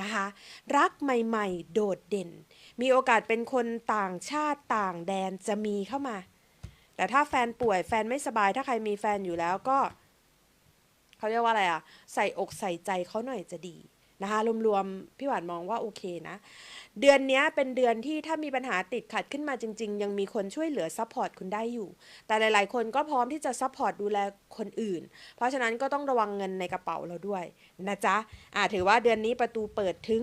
นะคะ รักใหม่ๆ โดดเด่น มีโอกาสเป็นคนต่างชาติต่างแดนจะมีเข้ามา แต่ถ้าแฟนป่วยแฟนไม่สบายถ้าใครมีแฟนอยู่แล้วก็ เขาเรียกว่าอะไรอะใส่อกใส่ใจเขาหน่อยจะดี นะคะรวมๆพี่หวานมองว่าโอเคนะ เดือนนี้เป็นเดือนที่ถ้ามีปัญหาติดขัดขึ้นมาจริง ๆ ยังมีคนช่วยเหลือซัพพอร์ตคุณได้อยู่ แต่หลาย ๆ คนก็พร้อมที่จะซัพพอร์ตดูแลคนอื่น เพราะฉะนั้นก็ต้องระวังเงินในกระเป๋าเราด้วยนะจ๊ะอ่าถือว่าเดือนนี้ประตูเปิดถึง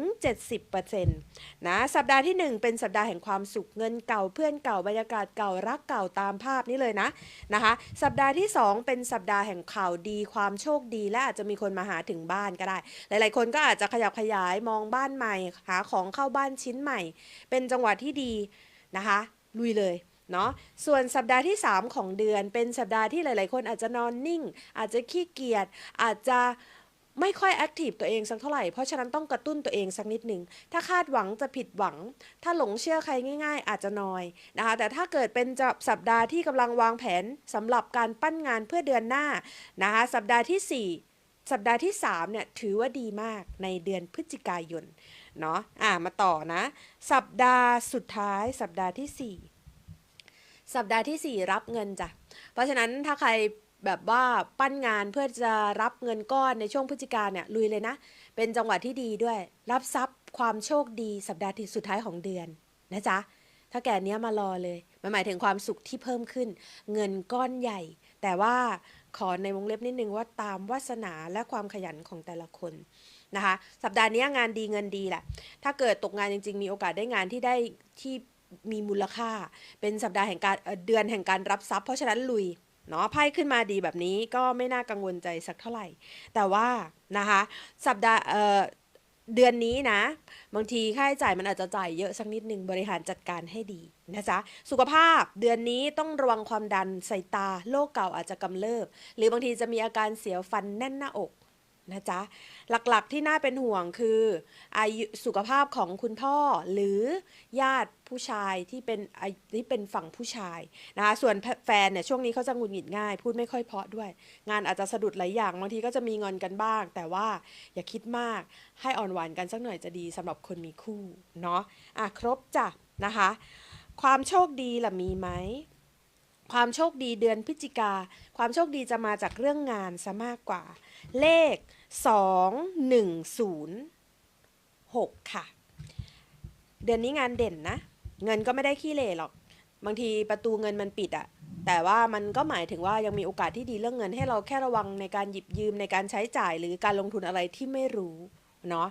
70%นะสัปดาห์ที่ 1 เป็นสัปดาห์แห่งความสุขเงินเก่าเพื่อนเก่าบรรยากาศเก่ารักเก่าตามภาพนี้เลยนะนะคะสัปดาห์ที่ 2 เป็นสัปดาห์แห่งข่าวดีความโชคดีและอาจจะมีคนมาหาถึงบ้านก็ได้ หลาย ๆ คนก็อาจจะขยับขยายมองบ้านใหม่ หาของเข้าบ้านชิ้นใหม่ เป็นจังหวะที่ดีนะคะ ลุยเลยเนาะส่วนสัปดาห์ที่ 3 ของเดือน เป็นสัปดาห์ที่หลาย ๆ คนอาจจะนอนนิ่ง อาจจะขี้เกียจอาจจะไม่ค่อยแอคทีฟตัวเองสักเท่าไหร่ เพราะฉะนั้นต้องกระตุ้นตัวเองสักนิดหนึ่ง ถ้าคาดหวังจะผิดหวัง ถ้าหลงเชื่อใครง่าย ๆ อาจจะนอยนะคะ แต่ถ้าเกิดเป็นสัปดาห์ที่กำลังวางแผนสำหรับการปั้นงานเพื่อเดือนหน้านะคะ สัปดาห์ทีสี่4 สัปดาห์ที่3เนี่ยถือว่าดีมากในเดือนพฤศจิกายนเนาะอ่ามาต่อนะ สัปดาห์สุดท้ายสัปดาห์ที่ 4 สัปดาห์ทีสี่ 4 รับเงินจ้ะเพราะฉะนั้นถ้าใครแบบว่าปั้นงานเพื่อจะรับเงินก้อนในช่วงพฤศจิกาเนี่ยลุยเลยนะ เป็นจังหวะที่ดีด้วย รับทรัพย์ความโชคดีสัปดาห์ที่สุดท้ายของเดือนนะจ๊ะถ้าแก่เนี้ยมารอเลย มันหมายถึงความสุขที่เพิ่มขึ้น เงินก้อนใหญ่ แต่ว่าขอในวงเล็บนิดนึงว่าตามวาสนาและความขยันของแต่ละคนนะคะ สัปดาห์นี้งานดีเงินดีแหละ ถ้าเกิดตกงานจริง ๆ มีโอกาสได้งานที่ได้ที่มีมูลค่า เป็นสัปดาห์แห่งการเดือนแห่งการรับทรัพย์ เพราะฉะนั้นลุยเนาะไพ่ขึ้นมาดีแบบนี้ก็ไม่น่ากังวลใจสักเท่าไหร่ แต่ว่านะคะสัปดาห์ เดือนนี้นะ บางทีค่าใช้จ่ายมันอาจจะจ่ายเยอะสักนิดหนึ่งบริหารจัดการให้ดีนะจ๊ะสุขภาพเดือนนี้ต้องระวังความดันสายตาโรคเก่าอาจจะกำเริบ หรือบางทีจะมีอาการเสียวฟันแน่นหน้าอก นะจ๊ะ หลักๆที่น่าเป็นห่วงคืออายุสุขภาพของคุณพ่อหรือญาติผู้ชายที่เป็นที่เป็นฝั่งผู้ชายนะคะส่วนแฟนเนี่ยช่วงนี้เขาจะหงุดหงิดง่าย พูดไม่ค่อยเพาะด้วย งานอาจจะสะดุดหลายอย่างบางทีก็จะมีงอนกันบ้าง แต่ว่าอย่าคิดมากให้อ่อนหวานกันสักหน่อยจะดีสำหรับคนมีคู่เนาะอะครบจ้ะนะคะ ความโชคดีล่ะมีไหมความโชคดีเดือนพฤศจิกา ความโชคดีจะมาจากเรื่องงานซะมากกว่า เลข 2 1 0 6 ค่ะ เดือนนี้งานเด่นนะ เงินก็ไม่ได้ขี้เหร่หรอก บางทีประตูเงินมันปิดอะแต่ว่ามันก็หมายถึงว่ายังมีโอกาสที่ดีเรื่องเงินให้เราแค่ระวังในการหยิบยืมในการใช้จ่ายหรือการลงทุนอะไรที่ไม่รู้เนาะ